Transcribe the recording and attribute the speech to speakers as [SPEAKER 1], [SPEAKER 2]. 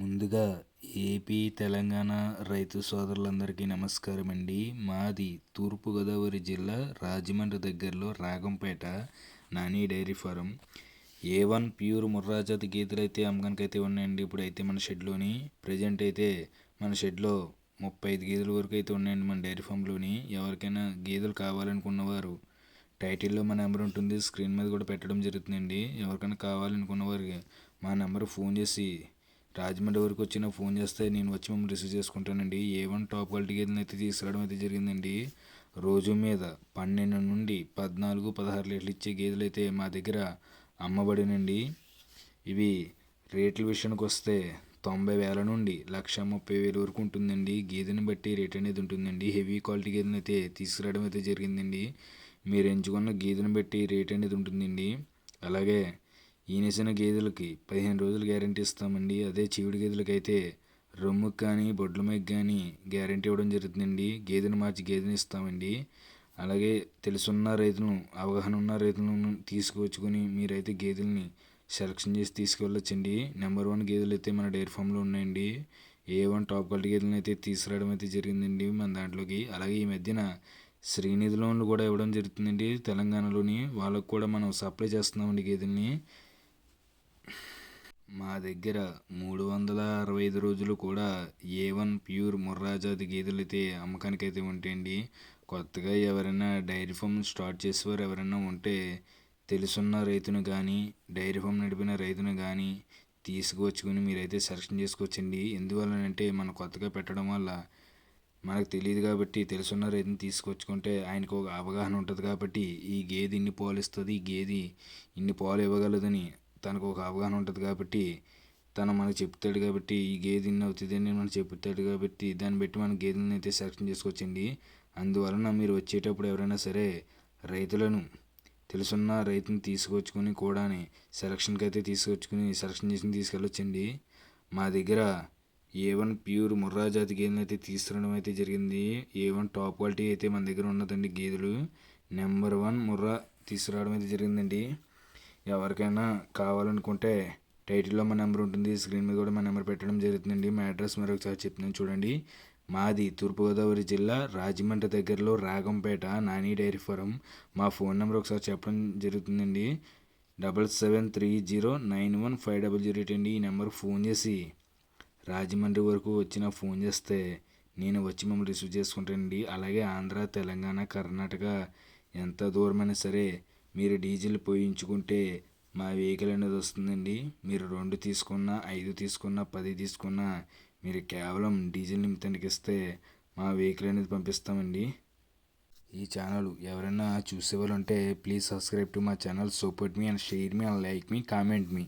[SPEAKER 1] ముందుగా ఏపీ తెలంగాణ రైతు సోదరులందరికీ నమస్కారం అండి. మాది తూర్పుగోదావరి జిల్లా రాజమండ్రి దగ్గరలో Ragampeta Nani dairy farm. A one pure ముర్రాజాతి గీతలు అయితే అమ్మకానికి అయితే ఉన్నాయండి ఇప్పుడైతే మన షెడ్లోని. ప్రజెంట్ అయితే మన షెడ్లో ముప్పై ఐదు గేదెల వరకు అయితే ఉన్నాయండి మన డైరీ ఫామ్లోని. ఎవరికైనా గేదెలు కావాలనుకున్నవారు టైటిల్లో మా నెంబర్ ఉంటుంది. స్క్రీన్ మీద కూడా పెట్టడం జరుగుతుందండి. ఎవరికైనా కావాలనుకున్న వారికి మా నెంబర్ ఫోన్ చేసి రాజమండ్రి వరకు వచ్చిన ఫోన్ చేస్తే నేను వచ్చి మిమ్మల్ని రిసీవ్ చేసుకుంటానండి. ఏ వన్ టాప్ క్వాలిటీ గేదెలను అయితే తీసుకురావడం అయితే జరిగిందండి. రోజు మీద పన్నెండు నుండి పద్నాలుగు పదహారు లీటర్లు ఇచ్చే గేదెలు అయితే మా దగ్గర అమ్మబడినండి. ఇవి రేట్ల విషయానికి వస్తే తొంభై వేల నుండి లక్ష ముప్పై వేల వరకు ఉంటుందండి. గేదెని బట్టి రేట్ అనేది ఉంటుందండి. హెవీ క్వాలిటీ గేదెని అయితే తీసుకురావడం అయితే జరిగిందండి. మీరు ఎంచుకున్న గేదెని బట్టి రేట్ అనేది ఉంటుందండి. అలాగే ఈనేసిన గేదెలకి పదిహేను రోజులు గ్యారెంటీ ఇస్తామండి. అదే చీవిడి గేదెలకి అయితే రొమ్ముకి కానీ బొడ్ల మీద కానీ గ్యారెంటీ ఇవ్వడం జరుగుతుందండి. గేదెని మార్చి గేదెని ఇస్తామండి. అలాగే తెలుసున్న రైతులను అవగాహన ఉన్న రైతులను తీసుకువచ్చుకొని మీరైతే గేదెల్ని సెలక్షన్ చేసి తీసుకెళ్ళొచ్చండి. నెంబర్ వన్ గేదెలు అయితే మన డైరీ ఫామ్లో ఉన్నాయండి. ఏ వన్ టాప్ క్వాలిటీ గేదెలను అయితే తీసుకురావడం అయితే జరిగిందండి మన దాంట్లోకి. అలాగే ఈ మధ్యన శ్రీనిధి లోన్లు కూడా ఇవ్వడం జరుగుతుందండి తెలంగాణలోని. వాళ్ళకు కూడా మనం సప్లై చేస్తున్నామండి గేదెల్ని. మా దగ్గర మూడు వందల అరవై ఐదు రోజులు కూడా ఏ వన్ ప్యూర్ ముర్రాజాతి గేదెలు అమ్మకానికైతే అమ్మకానికి ఉంటాయండి. కొత్తగా ఎవరైనా డైరీ ఫామ్ స్టార్ట్ చేసేవారు ఎవరైనా ఉంటే తెలుసున్న రైతును కానీ డైరీ ఫామ్ నడిపిన రైతును కానీ తీసుకువచ్చుకొని మీరైతే సెలక్షన్ చేసుకోవచ్చండి. ఎందువల్లనంటే మనం కొత్తగా పెట్టడం వల్ల మనకు తెలియదు కాబట్టి తెలుసున్న రైతుని తీసుకొచ్చుకుంటే ఆయనకు ఒక అవగాహన ఉంటుంది కాబట్టి ఈ గేదె ఇన్ని పాలు ఇస్తుంది ఈ గేదె ఇన్ని పాలు ఇవ్వగలదని తనకు ఒక అవగాహన ఉంటుంది కాబట్టి తను మనకు చెప్తాడు కాబట్టి ఈ గేదె ఇన్ని అవుతుంది అని మనకు చెప్తాడు కాబట్టి దాన్ని బట్టి మన గేదెలను అయితే సెలక్షన్ చేసుకోవచ్చండి. అందువలన మీరు వచ్చేటప్పుడు ఎవరైనా సరే రైతులను తెలుసున్న రైతుని తీసుకొచ్చుకొని కూడా సెలక్షన్కి అయితే తీసుకొచ్చుకుని సెలక్షన్ చేసి తీసుకెళ్ళొచ్చండి. మా దగ్గర ఏ వన్ ప్యూర్ ముర్రా జాతి గేదెలు అయితే తీసుకురావడం అయితే జరిగింది. ఏ వన్ టాప్ క్వాలిటీ అయితే మన దగ్గర ఉన్నదండి గేదెలు. నెంబర్ వన్ ముర్రా తీసుకురావడం అయితే జరిగిందండి. ఎవరికైనా కావాలనుకుంటే టైటిల్లో మా నెంబర్ ఉంటుంది. స్క్రీన్ మీద కూడా మా నెంబర్ పెట్టడం జరుగుతుందండి. మా అడ్రస్ మరొకసారి చెప్తున్నాను చూడండి. మాది తూర్పుగోదావరి జిల్లా రాజమండ్రి దగ్గరలో రాగంపేట నాని డైరీ ఫారం. మా ఫోన్ నెంబర్ ఒకసారి చెప్పడం జరుగుతుందండి. Double seven three zero nine one five double zero eight అండి. ఈ నెంబర్కి ఫోన్ చేసి రాజమండ్రి వరకు వచ్చిన ఫోన్ చేస్తే నేను వచ్చి మిమ్మల్ని రిసీవ్ చేసుకుంటానండి. అలాగే ఆంధ్ర తెలంగాణ కర్ణాటక ఎంత దూరమైనా సరే మీరు డీజిల్ పోయించుకుంటే మా వెహికల్ అనేది వస్తుందండి. మీరు రెండు తీసుకున్నా ఐదు తీసుకున్నా పది తీసుకున్నా మీరు కేవలం డీజిల్ నిమిత్తానికి ఇస్తే మా వెహికల్ అనేది పంపిస్తామండి. ఈ ఛానల్ ఎవరైనా చూసేవాళ్ళు ఉంటే ప్లీజ్ సబ్స్క్రైబ్ టు మా channel support me and share me and like me comment me.